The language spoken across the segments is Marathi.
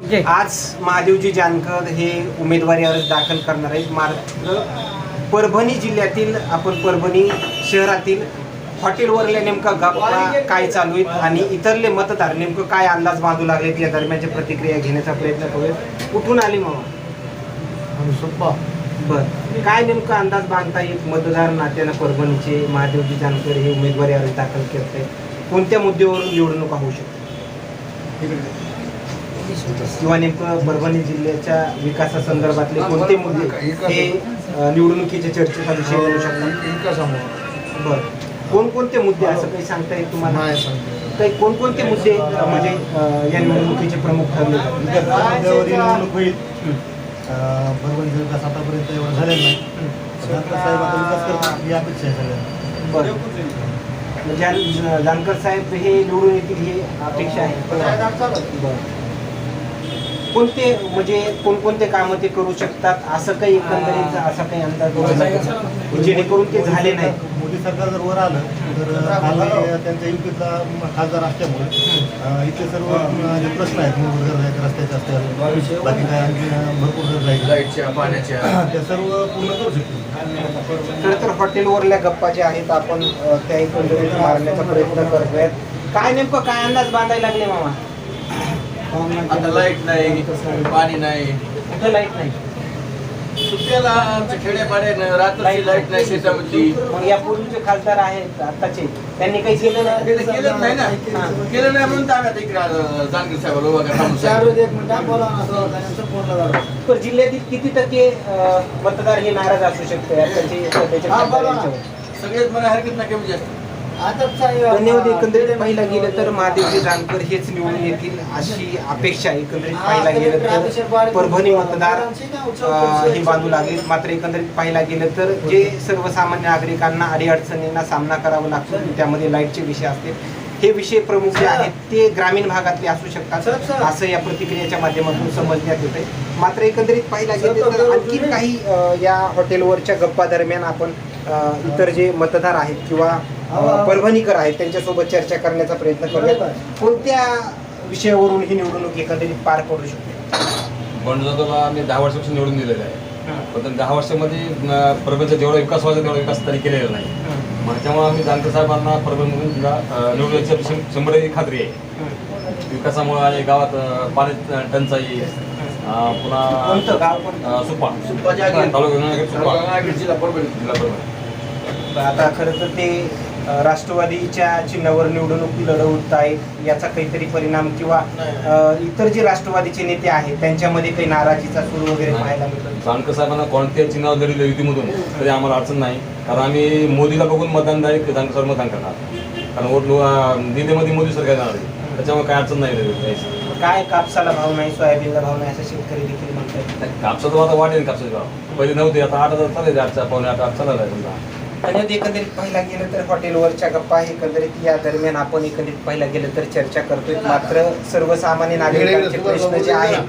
ओके. आज महादेवजी जानकर हे उमेदवारी अर्ज दाखल करणार आहेत. मात्र परभणी जिल्ह्यातील आपण परभणी शहरातील हॉटेलवरल्या नेमका गप्पा काय चालू आहेत आणि इतरले मतदार नेमकं काय अंदाज बांधू लागलेत या दरम्यानच्या प्रतिक्रिया घेण्याचा प्रयत्न करूयात. कुठून आली सोप्पा बर. काय नेमका अंदाज बांधता येईल मतदार नात्यानं परभणीचे महादेवजी जानकर हे उमेदवारी अर्ज दाखल करत आहेत कोणत्या मुद्द्यावरून निवडणुका होऊ शकते? किंवा नेमकं परभणी जिल्ह्याच्या विकासासंदर्भातले कोणते मुद्दे हे निवडणुकीच्या चर्चेचा विषय बनू शकतात? विकासामुळे बरं. कोणकोणते मुद्दे असं काही सांगता येईल तुम्हाला? काही कोणकोणते मुद्दे म्हणजे या निवडणुकीचे प्रमुख ठरले ही निवडणूक होईल. अं, परभणीचा विकास आतापर्यंत एवढा झालेला नाही. डॉक्टर साहेब आता विकास करतात ही अपेक्षा आहे सगळ्यांना. बरं. जान जानकर साहेब हे निवडून येतील ही अपेक्षा आहे. बरं. कोणते म्हणजे कोणकोणते कामं ते करू शकतात? असं काही एकंदरीत असा काही अंदाज नाही. जेणेकरून ते झाले नाही. मोदी सरकार जर वर आलं तर त्यांच्या युपीतला खासदार असल्यामुळे अं, इथले सर्व जे प्रश्न आहेत गरजा आहेत रस्त्याचे असतील बाकी काय आणखी भरपूर गरजा आहेत. लाईटच्या पाण्याच्या. त्या सर्व पूर्ण करू शकतो खरं तर हॉटेलवरल्या गप्पा ज्या आहेत आपण त्या एकंदरीत मारण्याचा प्रयत्न करतोय. काय नेमकं काय अंदाज बांधायला लागले मामा? आता लाइट नाही पाणी नाही. कुठं लाइट नाही? सुट्ट्याला आमच्या खेड्यापाड्यानं रात्री लाइट नाही शेतामधली मग या पूर्वीचे खासदार आहेत आताचे त्यांनी काही केलं नाही? तर केलंच नाही ना. केलं नाही म्हणून तर आम्ही आता इकडे जानकर साहेब उभा करा. पण जिल्ह्यातील किती टक्के मतदार हे नाराज असू शकते? सगळेच मला हरकत नाही कमी जास्त. धन्यवाद एकंदरीत पाहिला गेलं तर महादेवजी जानकर हेच निवडून येतील अशी अपेक्षा. एकंदरीत पाहिला गेलं तर परभणी मतदार हे बांधू लागले मात्र एकंदरीत पाहिला गेलं तर जे सर्वसामान्य नागरिकांना अडीअडचणींना सामना करावा लागतो त्यामध्ये लाईटचे विषय असतील. हे विषय प्रमुख जे आहेत ते ग्रामीण भागातले असू शकतात. असं या प्रतिक्रियेच्या माध्यमातून समजण्यात येते मात्र एकंदरीत पाहिला गेलं तर आणखी काही या हॉटेलवरच्या गप्पा दरम्यान आपण इतर जे मतदार आहेत किंवा परभणीकर आहेत त्यांच्यासोबत चर्चा करण्याचा प्रयत्न करूया कोणत्या विषयावरून ही निवडणूक एकंदरीत पार पडू शकते? बंडजादोला आम्ही दहा वर्षापासून निवडून दिलेलं आहे. पण दहा वर्षामध्ये परभणीचा जेवढा विकास व्हायचा तेवढा विकास त्यांनी केलेला नाही. मग त्यामुळे आम्ही जानकर साहेबांना परभणीमधून सुद्धा, अं, निवडून याची शं- शंभर खात्री आहे. विकासामुळे आणि गावात पाणी टंचाई पुन्हा कोणतं? गाव कोणतं? अं, सुपा. सुप्पाच्या आगे. तालुका जिल्हा परभणी. जिल्हा परभणी आता खरं तर ते राष्ट्रवादीच्या चिन्हावर निवडणूक लढवत आहेत याचा काहीतरी परिणाम किंवा इतर जे राष्ट्रवादीचे नेते आहेत त्यांच्यामध्ये काही नाराजीचा सूर वगैरे पाहायला मिळतो? जानकर साहेबांना कोणत्या चिन्हावर जरी युतीमधून तरी आम्हाला अडचण नाही. कारण आम्ही मोदीला बघून मतदान डायरेक्ट जानकर साहेब मतदान करणार. कारण वोट दिल्लीमध्ये मोदी सरकार येणार आहे. त्याच्यामुळे काय अडचण नाही. काय कापसाला भाव नाही सोयाबीनला भाव नाही असं शेतकरी देखील म्हणतात. कापसाचं आता वाढेल कापसाचे भाव. पहिले नव्हते आता आठ हजार चालायचे आठच्या पावणे आठ आठ चालला आहे समजा. आणि एकंदरीत पाहिला गेलं तर हॉटेलवरच्या गप्पा एकंदरीत या दरम्यान आपण एकंदरीत पाहिला गेलं तर चर्चा करतोय. मात्र सर्वसामान्य नागरिकांचे प्रश्न जे आहेत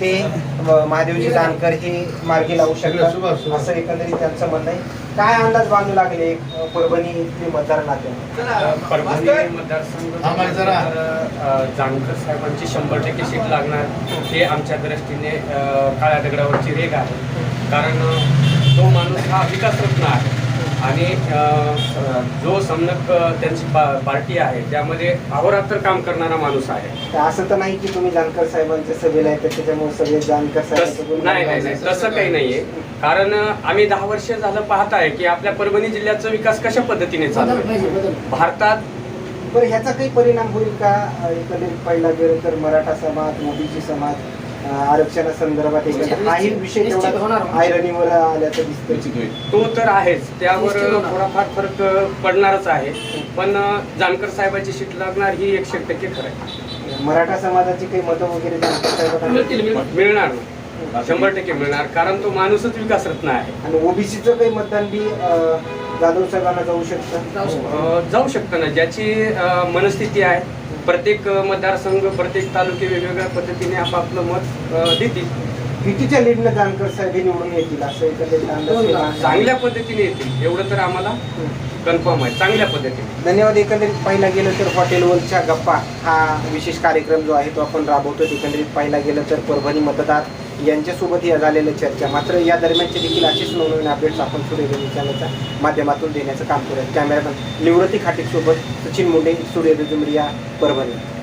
ते महादेवजी जानकर हे मार्गी लावू शकतात असं एकंदरीत त्यांचं म्हणणं आहे. काय अंदाज बांधू लागले परभणी इथले मतदार नात्याने परभणी मतदारसंघ जानकर साहेबांची शंभर टक्के सीट लागणार. हे आमच्या दृष्टीने काळ्या दगडावरची रेग आहे. कारण तो माणूस हा विकासरत्न आहे. आणि जो समनक अ, त्यांची पा- पार्टी आहे त्यामध्ये अहोरात्र काम करणारा माणूस आहे. असं तर नाही की तुम्ही जानकर साहेबांच्या सभेला आहे तर त्याच्यामुळे सगळे जानकर गुणगान नाही नाही नाही. तसं काही नाहीये. कारण आम्ही दहा वर्ष झालं पाहत आहे की आपल्या परभणी जिल्ह्याचा विकास कशा पद्धतीने चालू आहे? भारतात बरं ह्याचा काही परिणाम होईल का? एकंदरीत पाहिला गेलं तर मराठा समाज ओबीसी समाज आरक्षणासंदर्भात एकंदरीत हाही विषय तेवढा आयरणीवर आल्याचं दिसतं तो तर आहेच. त्यावर थोडाफार फरक पडणारच आहे. पण जानकर साहेबाची सीट लागणार ही एकशे एक टक्के खरं आहे. मराठा समाजाची काही मतं वगैरे जानकर साहेबांना मिळणार. शंभर टक्के मिळणार. कारण तो माणूसच विकासरत्न आहे. आणि ओबीसीचं काही मतदान बी जाधव साहेबांना जाऊ शकतं? जाऊ शकतं. ना. ज्याची मनस्थिती आहे प्रत्येक मतदारसंघ प्रत्येक तालुके वेगवेगळ्या पद्धतीने आपापलं मत देतील. कितीच्या लीडनं जानकर साहेब हे निवडून येतील? असं एकंदरीत केला. चांगल्या पद्धतीने येतील. एवढं तर आम्हाला कन्फर्म आहे. चांगल्या पद्धतीने. धन्यवाद. एकंदरीत पाहिला गेलं तर हॉटेल वरच्या गप्पा हा विशेष कार्यक्रम जो आहे तो आपण राबवतो एकंदरीत पाहिला गेलं तर परभणी मतदार यांच्यासोबत या झालेल्या चर्चा. मात्र या दरम्यानचे देखील असेच नवनवीन अपडेट्स आपण सूर्यरंजन चॅनलच्या माध्यमातून देण्याचं काम करूया कॅमेरामॅन निवृत्ती खाटीकसोबत सचिन मुंडे सूर्यरंजन परभणी.